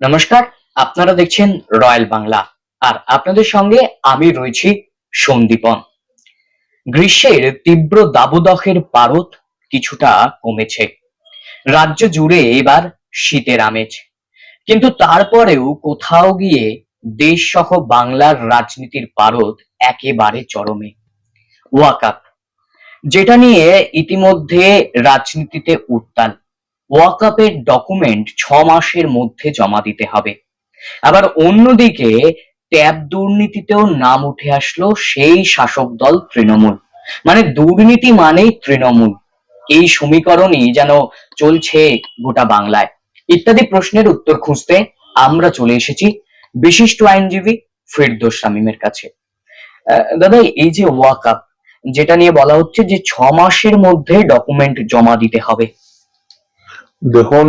নমস্কার, আপনারা দেখছেন রয়্যাল বাংলা। আর আপনাদের সঙ্গে আমি রয়েছি সন্দীপন গ্রীষ্মের তীব্র দাবদাহের পারদ কিছুটা কমেছে। রাজ্য জুড়ে এবার শীতের আমেজ। কিন্তু তারপরেও কোথাও গিয়ে দেশ সহ বাংলার রাজনীতির পারদ একেবারে চরমে। ওয়াকাপ, যেটা নিয়ে ইতিমধ্যে রাজনীতিতে উত্তাল। ওয়াকাপের ডকুমেন্ট ছ মাসের মধ্যে জমা দিতে হবে। আবার অন্যদিকে ট্যাব দুর্নীতিতেও নাম উঠে আসলো সেই শাসক দল তৃণমূল। মানে দুর্নীতি মানেই তৃণমূল। এই সমীকরণই যেন চলছে গোটা বাংলায়। ইত্যাদি প্রশ্নের উত্তর খুঁজতে আমরা চলে এসেছি বিশিষ্ট আইনজীবী ফিরদোস শামীমের কাছে। দাদা, এই যে ওয়াকাপ যেটা নিয়ে বলা হচ্ছে যে ছ মাসের মধ্যে ডকুমেন্ট জমা দিতে হবে। দেখুন,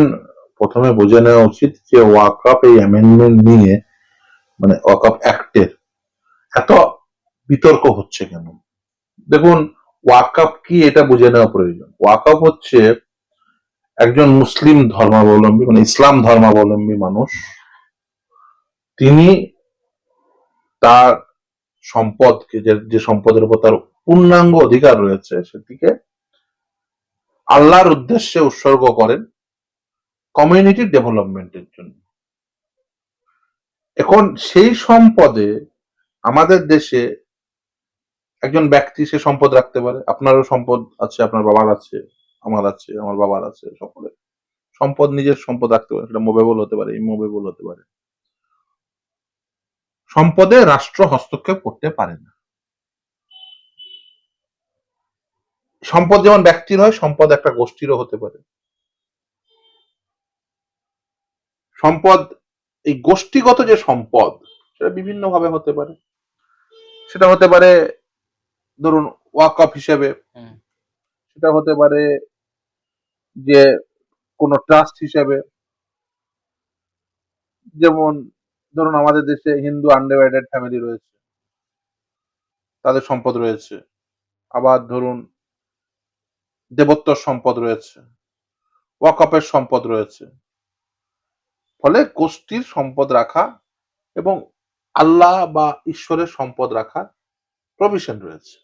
প্রথমে বুঝে নেওয়া উচিত যে ওয়াকআপ এই অ্যামেন্ডমেন্ট নিয়ে মানে ওয়াকআপ অ্যাক্টের এত বিতর্ক হচ্ছে কেন? দেখুন ওয়াকআপ কি এটা বুঝে নেওয়া প্রয়োজন? ওয়াকআপ হচ্ছে একজন মুসলিম ধর্মাবলম্বী মানে ইসলাম ধর্মাবলম্বী মানুষ। তিনি তার সম্পদকে, যে যে সম্পদের উপর তার পূর্ণাঙ্গ অধিকার রয়েছে, সেটিকে আল্লাহর উদ্দেশ্যে উৎসর্গ করেন। কমিউনিটি ডেভেলপমেন্টের জন্য। এখন সেই সম্পদে আমাদের দেশে একজন ব্যক্তি সে সম্পদ রাখতে পারে। আপনারও সম্পদ আছে, আপনার বাবার আছে, আমার আছে, আমার বাবার আছে, সকলের। সম্পদ নিজের সম্পদ রাখতে পারে, সেটা মোবেবল হতে পারে ইমোবেবল হতে পারে। সম্পদে রাষ্ট্র হস্তক্ষেপ করতে পারে না। সম্পদ যেমন ব্যক্তির হয়, সম্পদ একটা গোষ্ঠীরও হতে পারে। সম্পদ এই গোষ্ঠীগত যে সম্পদ সেটা বিভিন্ন ভাবে হতে পারে। সেটা হতে পারে ধরুন ওয়াকফ হিসেবে। সেটা হতে পারে যে কোনো ট্রাস্ট হিসেবে। যেমন ধরুন আমাদের দেশে হিন্দু আনডিভাইডেড ফ্যামিলি রয়েছে। তাদের সম্পদ রয়েছে। আবার ধরুন দেবত্বর সম্পদ রয়েছে। ওয়াকফের সম্পদ রয়েছে। ফলে গোষ্ঠীর সম্পদ রাখা এবং আল্লাহ বা ঈশ্বরের সম্পদ রাখার প্রভিশন রয়েছে।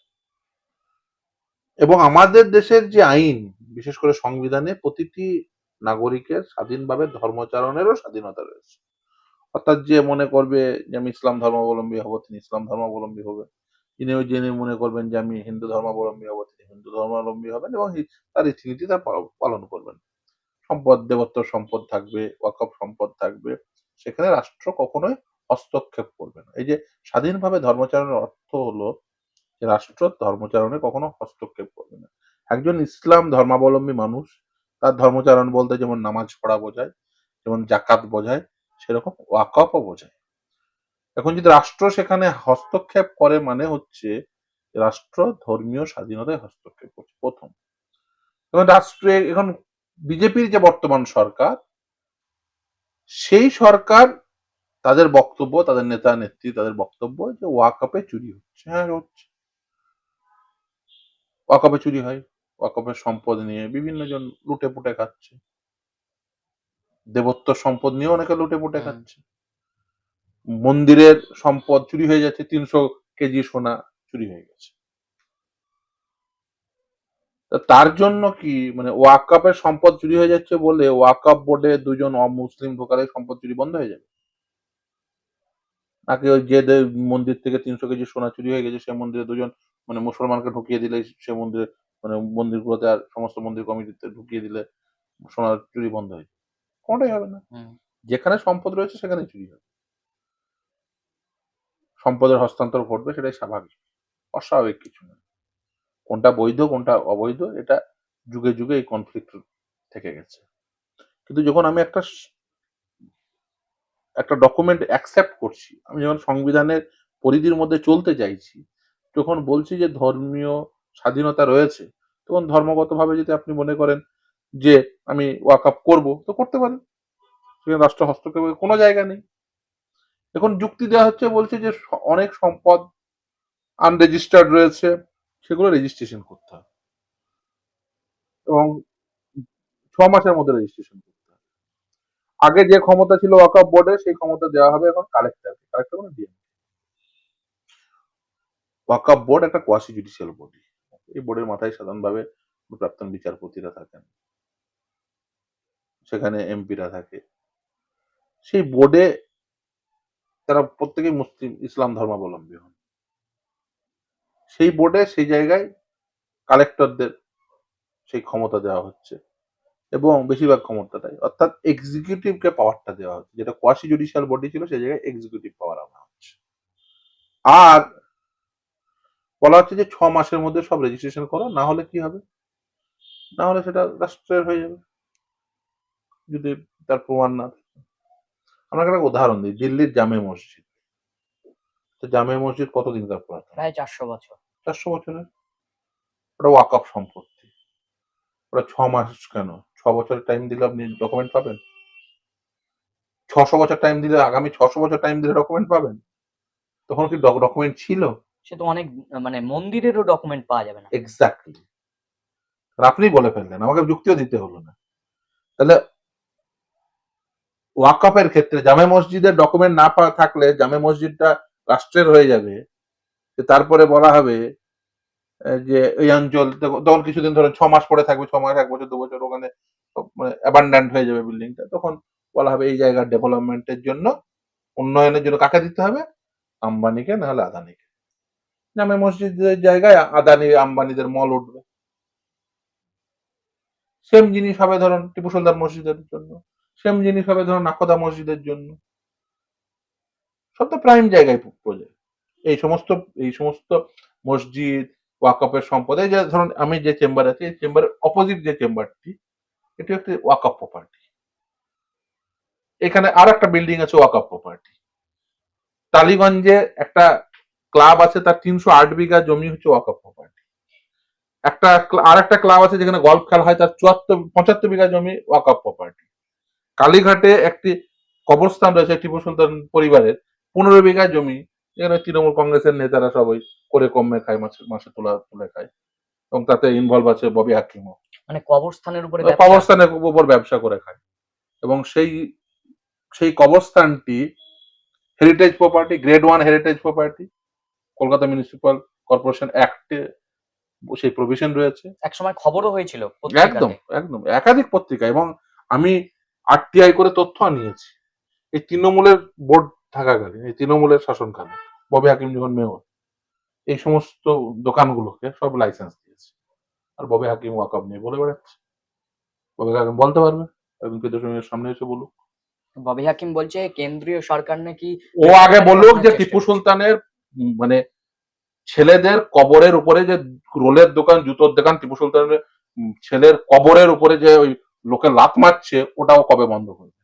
এবং আমাদের দেশের যে আইন, বিশেষ করে সংবিধানে প্রতিটি নাগরিকের স্বাধীনভাবে ধর্মচারণেরও স্বাধীনতা রয়েছে। অর্থাৎ যে মনে করবে যে আমি ইসলাম ধর্মাবলম্বী হব, তিনি ইসলাম ধর্মাবলম্বী হবে যিনিও জেনে মনে করবেন যে আমি হিন্দু ধর্মাবলম্বী হব, তিনি হিন্দু ধর্মাবলম্বী হবেন এবং তার রীতিনীতি তার পালন করবেন। সম্পদ দেবত্ব সম্পদ থাকবে, ওয়াকফ সম্পদ থাকবে। সেখানে রাষ্ট্র কখনোই হস্তক্ষেপ করবে না। এই যে স্বাধীনভাবে ধর্মচারণের অর্থ হলো রাষ্ট্র ধর্মচারণে কখনো হস্তক্ষেপ করবে না। একজন ইসলাম ধর্মাবলম্বী মানুষ, তার ধর্মচারণ বলতে যেমন নামাজ পড়া বোঝায়, যেমন জাকাত বোঝায়, সেরকম ওয়াকফও বোঝায়। এখন যদি রাষ্ট্র সেখানে হস্তক্ষেপ করে মানে হচ্ছে রাষ্ট্র ধর্মীয় স্বাধীনতায় হস্তক্ষেপ করছে প্রথম। এবং রাষ্ট্রে, এখন বিজেপির যে বর্তমান সরকার সেই সরকার তাদের বক্তব্য তাদের নেতা নেত্রী তাদের বক্তব্য যে ওয়াকপে চুরি হচ্ছে। হ্যাঁ হচ্ছে। ওয়াকপে চুরি হয়। ওয়াকপের সম্পদ নিয়ে বিভিন্ন জন লুটে পুটে খাচ্ছে। দেবত্ব সম্পদ নিয়ে অনেকে লুটে পুটে খাচ্ছে। মন্দিরের সম্পদ চুরি হয়ে যাচ্ছে। তিনশো কেজি সোনা চুরি হয়ে গেছে। তার জন্য কি মানে ওয়াকাপের সম্পদ চুরি হয়ে যাচ্ছে বলে ওয়াকাপ বোর্ডে দুজন অমুসলিম ঢোকালে সম্পদ চুরি বন্ধ হয়ে যাবে? নাকি ওই যে মন্দির থেকে তিনশো কেজি সোনা চুরি হয়ে গেছে সে মন্দিরে দুজন মানে মুসলমানকে ঢুকিয়ে দিলে সে মন্দিরে মানে মন্দিরগুলোতে আর সমস্ত মন্দির কমিটিতে ঢুকিয়ে দিলে সোনার চুরি বন্ধ হয়ে যাবে। কোনটাই হবে না। যেখানে সম্পদ রয়েছে সেখানে চুরি হবে। সম্পদের হস্তান্তর ঘটবে সেটাই স্বাভাবিক। অস্বাভাবিক কিছু না। কোনটা বৈধ, কোনটা অবৈধ, এটা যুগে যুগে এই কনফ্লিক্ট থেকে গেছে। কিন্তু যখন আমি একটা একটা ডকুমেন্ট অ্যাকসেপ্ট করছি, আমি যখন সংবিধানের পরিধির মধ্যে চলতে চাইছি, যখন বলছি যে ধর্মীয় স্বাধীনতা রয়েছে, তখন ধর্মগতভাবে যদি আপনি মনে করেন যে আমি ওয়াকআপ করব, তো করতে পারেন। সেখানে রাষ্ট্র হস্তক্ষেপের কোনো জায়গা নেই। এখন যুক্তি দেওয়া হচ্ছে বলছে যে অনেক সম্পদ আনরেজিস্টার্ড রয়েছে। সেগুলো রেজিস্ট্রেশন করতে হবে এবং ছ মাসের মধ্যে রেজিস্ট্রেশন করতে হবে আগে যে ক্ষমতা ছিল ওয়াকফ বোর্ডে সেই ক্ষমতা দেওয়া হবে এখন কালেক্টর কালেক্টর মানে ডিএম ওয়াকফ বোর্ড একটা কোয়াসি জুডিশিয়াল বডি এই বোর্ডের মাথায় সাধারণভাবে প্রাক্তন বিচারপতিরা থাকেন। সেখানে এমপিরা থাকে। সেই বোর্ডে তারা প্রত্যেকেই মুসলিম, ইসলাম ধর্মাবলম্বী হন। সেই বোর্ডে সেই জায়গায় কালেক্টরদের সেই ক্ষমতা দেওয়া হচ্ছে। এবং বেশিরভাগ ক্ষমতাটাই অর্থাৎ এক্সিকিউটিভকে পাওয়ারটা দেওয়া হচ্ছে। যেটা কোয়াসি জুডিশিয়াল বডি ছিল, সেই জায়গায় এক্সিকিউটিভ পাওয়ার আনা হচ্ছে। আর বলা হচ্ছে যে, ছ মাসের মধ্যে সব রেজিস্ট্রেশন করো, না হলে কি হবে? না হলে সেটা রাষ্ট্রের হয়ে যাবে। যদি তার প্রমাণ না থাকে। আমরা একটা উদাহরণ দিই। দিল্লির জামে মসজিদ। তো জামে মসজিদ কতদিনকার পুরাতন? প্রায় চারশো বছর। চারশো বছরের ওটা ওয়াকআপ সম্পত্তি। ওটা ছ মাস কেন? ছ বছর টাইম দিলে আপনি ডকুমেন্ট পাবেন? ছশো বছর টাইম দিলে আগামী ছশো বছর টাইম দিলে ডকুমেন্ট পাবেন? তখন কি ডকুমেন্ট ছিল? সে তো অনেক মানে মন্দিরেরও ডকুমেন্ট পাওয়া যাবে না। এক্স্যাক্টলি আপনি বলে ফেললেন আমাকে যুক্তিও দিতে হলো না। তাহলে ওয়াকআপের ক্ষেত্রে জামে মসজিদের ডকুমেন্ট না পাওয়া থাকলে জামে মসজিদটা রাষ্ট্রের হয়ে যাবে। তারপরে বলা হবে যে এই অঞ্চল, তখন- কিছুদিন ধরে ছ মাস পরে থাকবে, ছ মাস, এক বছর, দু বছর, ওখানে অ্যাবান্ডান্ট হয়ে যাবে বিল্ডিংটা তখন বলা হবে এই জায়গার ডেভেলপমেন্টের জন্য, উন্নয়নের জন্য কাকে দিতে হবে? আম্বানিকে না হলে আদানিকে। জামে মসজিদের জায়গায় আদানি, আম্বানিদের মল উঠবে। সেম জিনিস হবে ধরুন টিপু সুলতান মসজিদের জন্য। সেম জিনিস হবে ধরুন নাকদা মসজিদের জন্য। সব তো প্রাইম জায়গায় প্রজেক্ট। এই সমস্ত এই সমস্ত মসজিদ ওয়াকফের সম্পদ যে ধরুন আমি যে চেম্বার আছি, এই চেম্বারের অপোজিট যে চেম্বারটি এটি হচ্ছে ওয়াকফ প্রপার্টি এখানে আর একটা বিল্ডিং আছে ওয়াকফ প্রপার্টি টালিগঞ্জে একটা ক্লাব আছে, তার তিনশো আট বিঘা জমি হচ্ছে ওয়াকফ প্রপার্টি একটা আর একটা ক্লাব আছে যেখানে গল্ফ খেলা হয়, তার চুয়াত্তর, পঁচাত্তর বিঘা জমি ওয়াকফ প্রপার্টি কালীঘাটে একটি কবরস্থান রয়েছে টিপু সুলতান পরিবারের, পনেরো বিঘা জমি এখানে তৃণমূল কংগ্রেসের নেতারা সবাই করে কমে খায় মাসে মাসে তোলা তুলে খায়। এবং তাতে ইনভলভ আছে ববি হাকিমও। মানে কবরস্থানের উপরে কবরস্থানের উপর ব্যবসা করে খায়। এবং সেই সেই কবরস্থানটি heritage property grade one heritage property Kolkata municipal corporation অ্যাক্টে সেই প্রভিশন রয়েছে। একসময় খবরও হয়েছিল একদম একদম একাধিক পত্রিকা। এবং আমি আরটিআই করে তথ্য আনিয়েছি। এই তৃণমূলের বোর্ড থাকাকালীন এই তৃণমূলের শাসনকালে। ববি হাকিম যখন মেয়র এই সমস্ত দোকানগুলোকে সব লাইসেন্স দিয়েছে। আর ববি হাকিম ওয়াকআপ নিয়ে বলে বেড়াচ্ছে। ববি হাকিম বলতে পারবে? প্রদর্শনীর সামনে এসে বলুক। ববি হাকিম বলছে কেন্দ্রীয় সরকার নাকি ও আগে বলুক যে টিপু সুলতানের মানে ছেলেদের কবরের উপরে যে রোলের দোকান জুতোর দোকান টিপু সুলতানের ছেলের কবরের উপরে যে ওই লোকে লাত মারছে ওটাও কবে বন্ধ করবে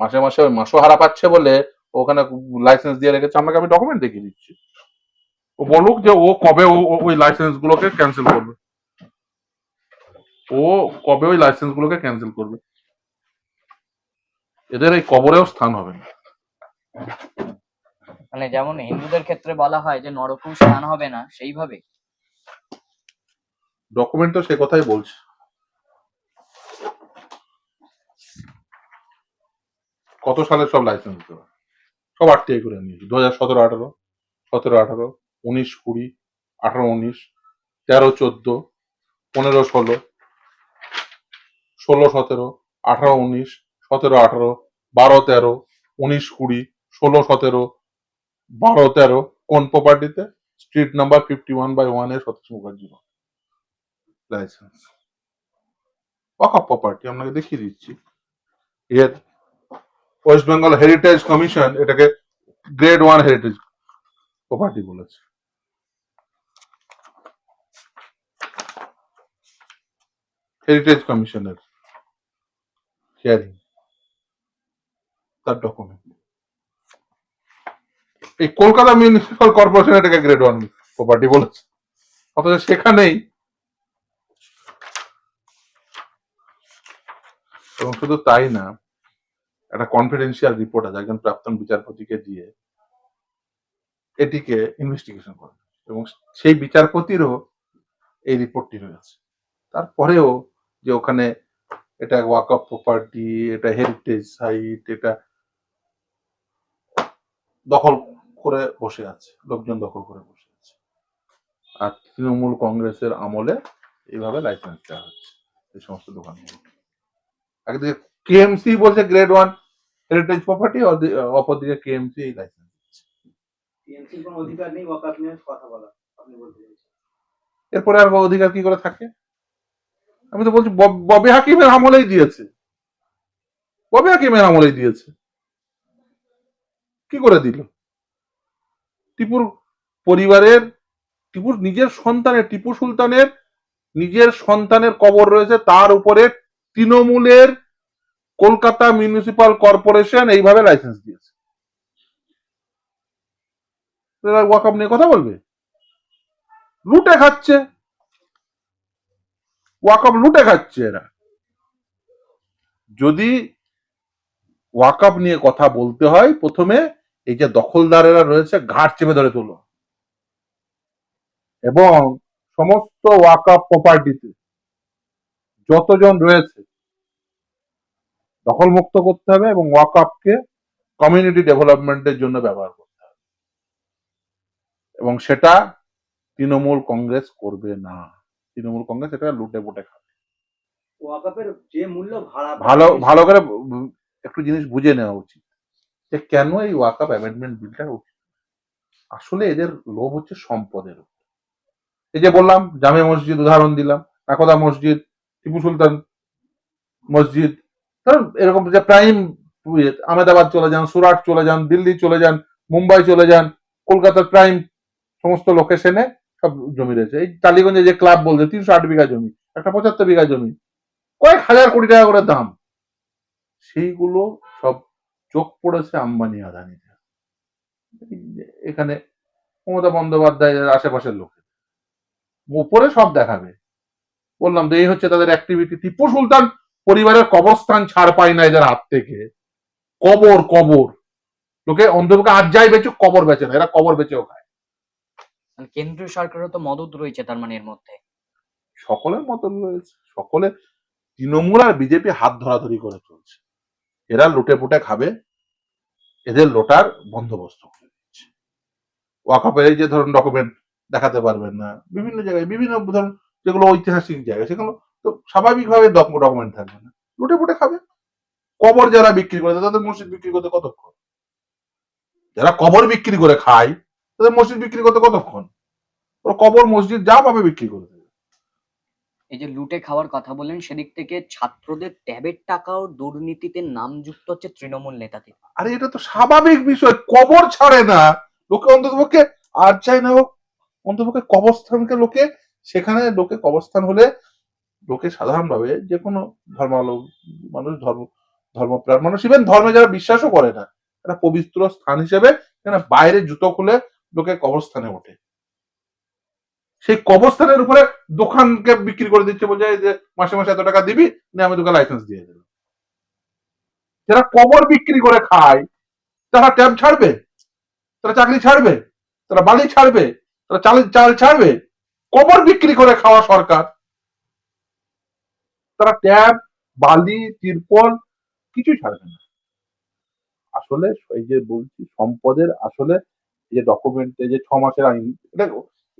মাসে মাসে ওই মাসও হারা পাচ্ছে বলে ওখানে লাইসেন্স দিয়ে রেখেছে আমাকে আমি ডকুমেন্ট দেখিয়ে দিচ্ছি। ও বলুক যে ও কবে ওই লাইসেন্স গুলোকে ক্যান্সেল করবে। ও কবে ওই লাইসেন্স গুলোকে ক্যান্সেল করবে। এদের এই কবরেও স্থান হবে না। মানে যেমন হিন্দুদের ক্ষেত্রে বলা হয় যে নরকও স্থান হবে না সেইভাবে? ডকুমেন্ট তো সে কথাই বলছে। কত সালে সব লাইসেন্স দেওয়া সব আরটিআই করে নিয়েছি। দু হাজার সতেরো, আঠারো সতেরো, আঠারো, উনিশ, কুড়ি, আঠারো, উনিশ, তেরো, চোদ্দ, পনেরো, ষোলো ষোলো, সতেরো, আঠারো, উনিশ, সতেরো, আঠারো, বারো, তেরো, উনিশ, কুড়ি, ষোলো, সতেরো, বারো, তেরো, কোন প্রপার্টিতে street number fifty one by one A Satish Mukherjee licence ওয়াকআপ property আপনাকে দেখিয়ে দিচ্ছি। এর ওয়েস্ট বেঙ্গল হেরিটেজ কমিশন এটাকে গ্রেড ওয়ান হেরিটেজ প্রপার্টি বলেছে। হেরিটেজ কমিশনের হিয়ারিং তার ডকুমেন্ট এই কলকাতা মিউনিসিপাল কর্পোরেশন এটাকে গ্রেড ওয়ান প্রপার্টি বলেছে। অথচ সেখানেই এবং শুধু তাই না একটা কনফিডেন্সিয়াল রিপোর্ট আছে, একজন প্রাক্তন বিচারপতিকে দিয়ে এটিকে ইনভেস্টিগেশন করে এবং সেই বিচারপতিরও এই রিপোর্টটি রয়েছে। তারপরেও যে ওখানে এটা ওয়াক অফ প্রপার্টি এটা হেরিটেজ সাইট এটা দখল করে বসে আছে, লোকজন দখল করে বসে আছে। আর তৃণমূল কংগ্রেসের আমলে এইভাবে লাইসেন্স দেওয়া হচ্ছে, এই সমস্ত দোকানগুলো একদিকে কেএমসি বলছে গ্রেড ওয়ান হেরিটেজ প্রপার্টি অপরদিকে কেএমসি এই লাইসেন্স টিএমসির কোনো অধিকার নেই ওয়াকাফ নিয়ে কথা বলা আপনি বলতে এরপরে আর অধিকার কি করে থাকে? আমি তো বলছি বব- ববি হাকিমের আমলেই দিয়েছে। ববি হাকিমের আমলেই দিয়েছে। কি করে দিল? টিপুর পরিবারের টিপুর নিজের সন্তানের টিপু সুলতানের নিজের সন্তানের কবর রয়েছে তার উপরে তৃণমূলের কলকাতা মিউনিসিপাল কর্পোরেশন এইভাবে লাইসেন্স দিয়েছে। ওয়াকআপ নিয়ে কথা বলবে? লুটে খাচ্ছে। ওয়াকআপ লুটে খাচ্ছে এরা। যদি ওয়াকআপ নিয়ে কথা বলতে হয়, প্রথমে এই যে দখলদারেরা রয়েছে, ঘাট চেপে ধরে তোলো। এবং সমস্ত ওয়াকআপ প্রপার্টিতে যতজন রয়েছে দখল মুক্ত করতে হবে এবং ওয়াকআপকে কমিউনিটি ডেভেলপমেন্টের জন্য ব্যবহার করতে হবে। এবং সেটা তৃণমূল কংগ্রেস করবে না। তৃণমূল কংগ্রেস এটা লুটে পুটে খাবে। যে মূল্য ভাড়া ভালো ভালো করে একটু জিনিস বুঝে নেওয়া উচিত। যে কেন এই ওয়াকআপ অ্যামেন্ডমেন্ট বিলটা উচিত? আসলে এদের লোভ হচ্ছে সম্পদের উপর। এই যে বললাম জামে মসজিদ উদাহরণ দিলাম নাকদা মসজিদ টিপু সুলতান মসজিদ এরকম যে প্রাইম আহমেদাবাদ চলে যান, সুরাট চলে যান, দিল্লি চলে যান, মুম্বাই চলে যান, কলকাতার প্রাইম সমস্ত লোকেশনে সব জমি রয়েছে। এই টালিগঞ্জে যে ক্লাব বলছে, তিনশো আট বিঘা জমি, একটা পঁচাত্তর বিঘা জমি, কয়েক হাজার কোটি টাকা করে দাম। সেইগুলো সব চোখ পড়েছে আম্বানি আদানিতে। এখানে মমতা বন্দ্যোপাধ্যায়ের আশেপাশের লোক উপরে সব দেখাবে। বললাম তো এই হচ্ছে তাদের অ্যাক্টিভিটি টিপু সুলতান পরিবারের কবরস্থান ছাড় পায় না এদের হাত থেকে। কবর কবর। লোকে অন্ধপক্ষে আজ যাই বেচুক কবর বেচে না এরা কবর বেচেও খায়। মানে কেন্দ্রীয় সরকারেরও তো মদত রয়েছে তার মানে এর মধ্যে। সকলের মতন রয়েছে। সকলে তৃণমূল আর বিজেপি হাত ধরাধরি করে চলছে। এরা লুটে পুটে খাবে। এদের লোটার বন্দোবস্ত করে দিচ্ছে। ওয়াকাপের এই যে ধরুন ডকুমেন্ট দেখাতে পারবেন না। বিভিন্ন জায়গায় বিভিন্ন ধরুন যেগুলো ঐতিহাসিক জায়গা সেগুলো তো স্বাভাবিকভাবে ডকুমেন্ট থাকবে না। লুটে পুটে খাবে। কবর যারা বিক্রি করে তাদের মসজিদ বিক্রি করতে কতক্ষণ? যারা কবর বিক্রি করে খায় তাদের মসজিদ বিক্রি করতে কতক্ষণ? ওরা কবর মসজিদ যা পাবে বিক্রি করে দেবে। এই যে লুটে খাওয়ার কথা বললেন সেদিক থেকে ছাত্রদের ট্যাবের টাকাও দুর্নীতিতে নাম যুক্ত হচ্ছে তৃণমূল নেতাদের আরে এটা তো স্বাভাবিক বিষয়। কবর ছাড়ে না। লোকে অন্ততপক্ষে আর চাই না হোক অন্ততপক্ষে কবরস্থানকে লোকে সেখানে লোকে কবরস্থান হলে লোকে সাধারণভাবে যে কোনো ধর্মালো মানুষ, ধর্ম, ধর্মপ্রাণ মানুষ ইভেন ধর্মে যারা বিশ্বাসও করে না, একটা পবিত্র স্থান হিসেবে এখানে বাইরে জুতো খুলে লোকে কবরস্থানে ওঠে। সেই কবরস্থানের উপরে দোকানকে বিক্রি করে দিচ্ছে বলছে যে মাসে মাসে এত টাকা দিবি, না আমি তোকে লাইসেন্স দিয়ে দেবো। যারা কবর বিক্রি করে খায়, তারা ট্যাব ছাড়বে, তারা চাকরি ছাড়বে, তারা বালি ছাড়বে, তারা চাল চাল ছাড়বে। কবর বিক্রি করে খাওয়া সরকার তারা ট্যাব বালি, তিরপল কিছুই ছাড়বে না। আসলে এই যে বলছি, সম্পদের আসলে যে ডকুমেন্টে যে ছ মাসের আইন, এটা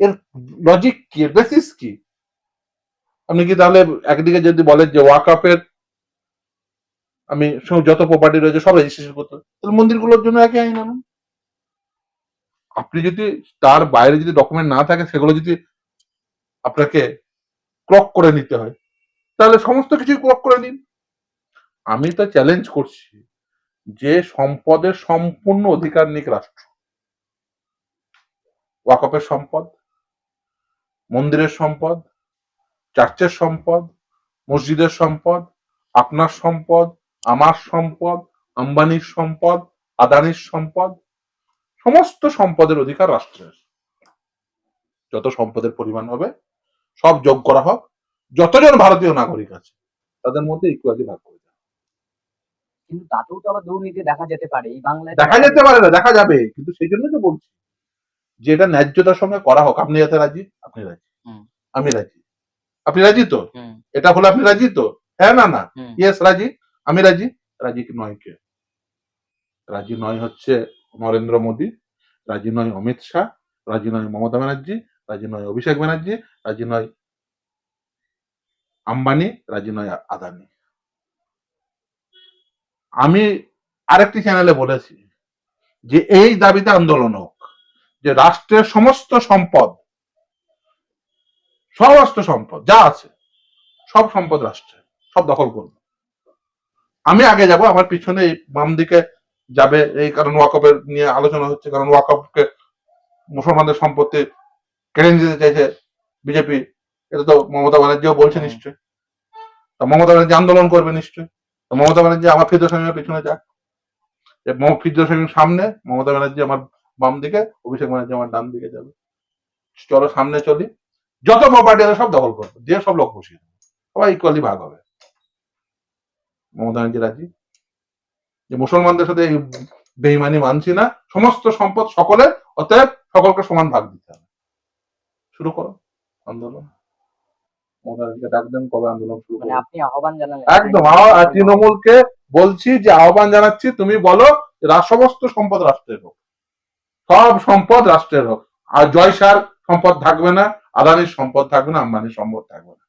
এর লজিক কি? বেসিস কি? আপনি কি তাহলে একদিকে যদি বলেন যে ওয়াকআপের আমি যত প্রপার্টি রয়েছে সব রেজিস্ট্রেশন করতে তাহলে মন্দিরগুলোর জন্য একই আইন আনুন। আপনি যদি তার বাইরে যদি ডকুমেন্ট না থাকে, সেগুলো যদি আপনাকে ক্লক করে নিতে হয় তাহলে সমস্ত কিছুই ক্লক করে নিন। আমি তো চ্যালেঞ্জ করছি যে সম্পদের সম্পূর্ণ অধিকার নিক রাষ্ট্র। ওয়াকফের সম্পদ, মন্দিরের সম্পদ চার্চের সম্পদ, মসজিদের সম্পদ, আপনার সম্পদ, আমার সম্পদ, আম্বানির সম্পদ, আদানির সম্পদ, সমস্ত সম্পদের অধিকার রাষ্ট্রের। যত সম্পদের পরিমাণ হবে, সব যোগ করা হোক যতজন ভারতীয় নাগরিক আছে তাদের মধ্যে ইকুয়ালি ভাগ করে দেওয়া। কিন্তু তাতেও তো আবার দুর্নীতি দেখা যেতে পারে এই বাংলায় দেখা যেতে পারে না দেখা যাবে কিন্তু সেই জন্যই তো বলছি। যে এটা ন্যায্যতার সঙ্গে করা হোক আপনি যাতে রাজি? আপনি রাজি। আমি রাজি। আপনি রাজি তো? এটা হলে আপনি রাজি তো? হ্যাঁ না না। ইয়েস রাজি? আমি রাজি? রাজি কি নয় কে? রাজি নয় হচ্ছে নরেন্দ্র মোদী রাজি নয় অমিত শাহ রাজি নয় মমতা ব্যানার্জি রাজি নয় অভিষেক ব্যানার্জি রাজি নয় আম্বানি রাজি নয় আদানি। আমি আরেকটি চ্যানেলে বলেছি যে এই দাবিতে আন্দোলন হোক, যে রাষ্ট্রের সমস্ত সম্পদ সমস্ত সম্পদ, যা আছে, সব সম্পদ রাষ্ট্রে সব দখল করবে। আমি আগে যাব, আমার পিছনে বাম দিকে যাবে, এই কারণ ওয়াকফের নিয়ে আলোচনা হচ্ছে, কারণ ওয়াকফকে মুসলমানদের সম্পত্তি কেড়ে নিতে চাইছে বিজেপি। এটা তো মমতা ব্যানার্জিও বলছে হুম। নিশ্চয় তা মমতা ব্যানার্জি আন্দোলন করবে নিশ্চয় তো মমতা ব্যানার্জি আমার ফিরদোস স্বামীর পিছনে যাক। যে মম- স্বামীর সামনে মমতা ব্যানার্জি আমার বাম দিকে অভিষেক ব্যানার্জি আমার ডান দিকে যাবে। চলো সামনে চলি। যত প্রপার্টি আছে সব দখল করবে। দিয়ে সব লোক বসিয়ে দেবে। সবাই ইকুয়ালি ভাগ হবে। মমতা ব্যানার্জি রাজি? যে মুসলমানদের সাথে এই বেইমানি মানছি না। সমস্ত সম্পদ সকলে অতএব সকলকে সমান ভাগ দিতে হবে। শুরু করো। আন্দোলন। মমতা ব্যানার্জিকে ডাক দেন কবে আন্দোলন শুরু মানে করবে। আপনি আহ্বান জানালেন। একদম তৃণমূলকে বলছি যে আহ্বান জানাচ্ছি তুমি বলো সমস্ত সম্পদ রাষ্ট্রের হোক। সব সম্পদ রাষ্ট্রের হোক। আর জয়সার সম্পদ থাকবে না আদানির সম্পদ থাকবে না আম্বানির সম্পদ থাকবে না।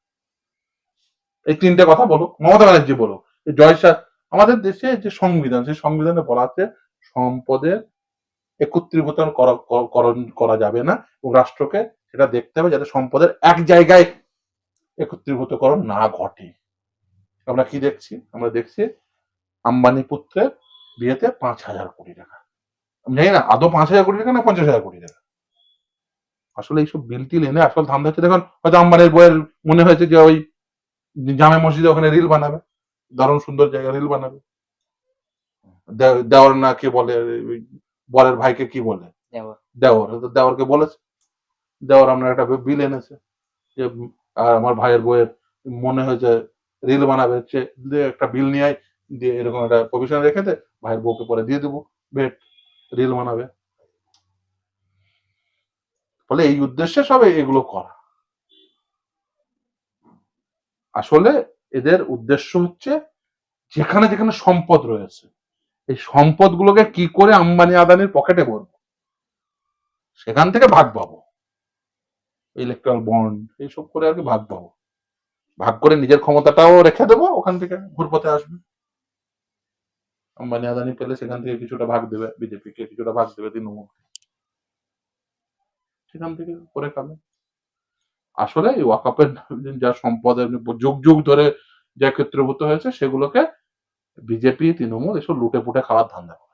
এই তিনটে কথা বলো মমতা ব্যানার্জি বলো এই জয়সার আমাদের দেশে যে সংবিধান সেই সংবিধানে বলা আছে সম্পদের একত্রীভূত করা করণ- করা যাবে না এবং রাষ্ট্রকে সেটা দেখতে হবে যাতে সম্পদের এক জায়গায় একত্রীভূতকরণ না ঘটে। আমরা কি দেখছি? আমরা দেখছি আম্বানি পুত্রের বিয়েতে পাঁচ হাজার কোটি টাকা। জানি না আদৌ পাঁচ হাজার কোটি টাকা না পঞ্চাশ হাজার কোটি টাকা? আসলে এইসব বিল টিল এনে আসল ধান্দা হচ্ছে দেখুন হয়তো আম্বানির বইয়ের মনে হয়েছে যে ওই জামে মসজিদে ওখানে রিল বানাবে দারুণ সুন্দর জায়গা রিল বানাবে। দেওয়ার না কে বলে বরের ভাইকে কি বলে? দেওয়ার। দেওয়ারকে বলেছে। দেওয়ার আপনার একটা বিল এনেছে যে আর আমার ভাইয়ের বইয়ের মনে হয়েছে রিল বানাবে হচ্ছে দিয়ে একটা বিল নিয়ে দিয়ে এরকম একটা প্রভিশন রেখে দে, ভাইয়ের বউকে পরে দিয়ে দেবো ভেট রিল বানাবে। ফলে এই উদ্দেশ্যে সব এগুলো করা। আসলে এদের উদ্দেশ্য হচ্ছে যেখানে যেখানে সম্পদ রয়েছে, এই সম্পদগুলোকে কি করে আম্বানি আদানির পকেটে ভরবো? সেখান থেকে ভাগ পাবো। ইলেকট্রাল বন্ড এইসব করে আর কি ভাগ পাবো। ভাগ করে নিজের ক্ষমতাটাও রেখে দেবো, ওখান থেকে ঘুরপথে আসবে। আম্বানি আদানি পেলে সেখান থেকে কিছুটা ভাগ দেবে বিজেপি কে কিছুটা ভাগ দেবে তৃণমূল সেখান থেকে করে খাবে আসলে এই ওয়াকাপের যা সম্পদ যুগ যুগ ধরে যা ক্ষেত্রভূত হয়েছে, সেগুলোকে বিজেপি, তৃণমূল এসব লুটে পুটে খাওয়ার ধান্দা। করেছে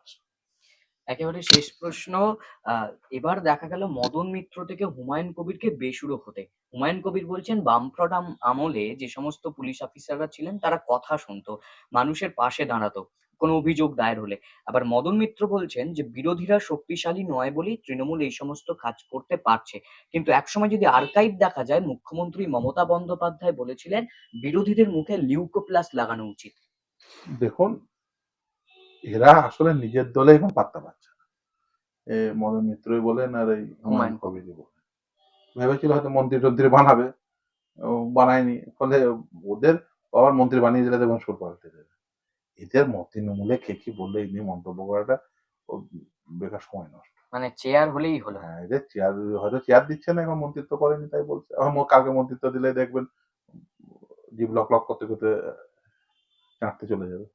একেবারে শেষ প্রশ্ন এবার দেখা গেল মদন মিত্র থেকে হুমায়ুন কবিরকে বেসুরো হতে। হুমায়ুন কবির বলছেন, বামফ্রন্ট আম- আমলে যে সমস্ত পুলিশ অফিসাররা ছিলেন, তারা কথা শুনতো, মানুষের পাশে দাঁড়াতো, কোনো অভিযোগ দায়ের হলে। আবার মদন মিত্র বলছেন যে, বিরোধীরা শক্তিশালী নয় বলেই তৃণমূল এই সমস্ত কাজ করতে পারছে। কিন্তু একসময় যদি আর্কাইভ দেখা যায়, মুখ্যমন্ত্রী মমতা বন্দ্যোপাধ্যায় বলেছিলেন, বিরোধীদের মুখে লিউকোপ্লাস লাগানো উচিত। দেখুন এরা আসলে নিজের দলে এখন পাত্তা পাচ্ছে না। এ মদন মিত্রই বলেন আর এই হুমায়ুন কবিরই বলেন। ভেবেছিল হয়তো মন্ত্রী টন্ত্রী বানাবে। বানায়নি। ফলে ওদের আবার মন্ত্রী বানিয়ে দিলে দেখবেন সুর পাল্টে দেবে এদের তৃণমূলে কে কি বললে এই নিয়ে মন্তব্য করাটা বেকার সময় নষ্ট। মানে চেয়ার হলেই হলো। হ্যাঁ এদের চেয়ার হয়তো চেয়ার দিচ্ছে না এখন মন্ত্রিত্ব করেনি তাই বলছে। কালকে মন্ত্রিত্ব দিলে দেখবেন জিভ লক লক করতে করতে চাঁদতে চলে যাবে।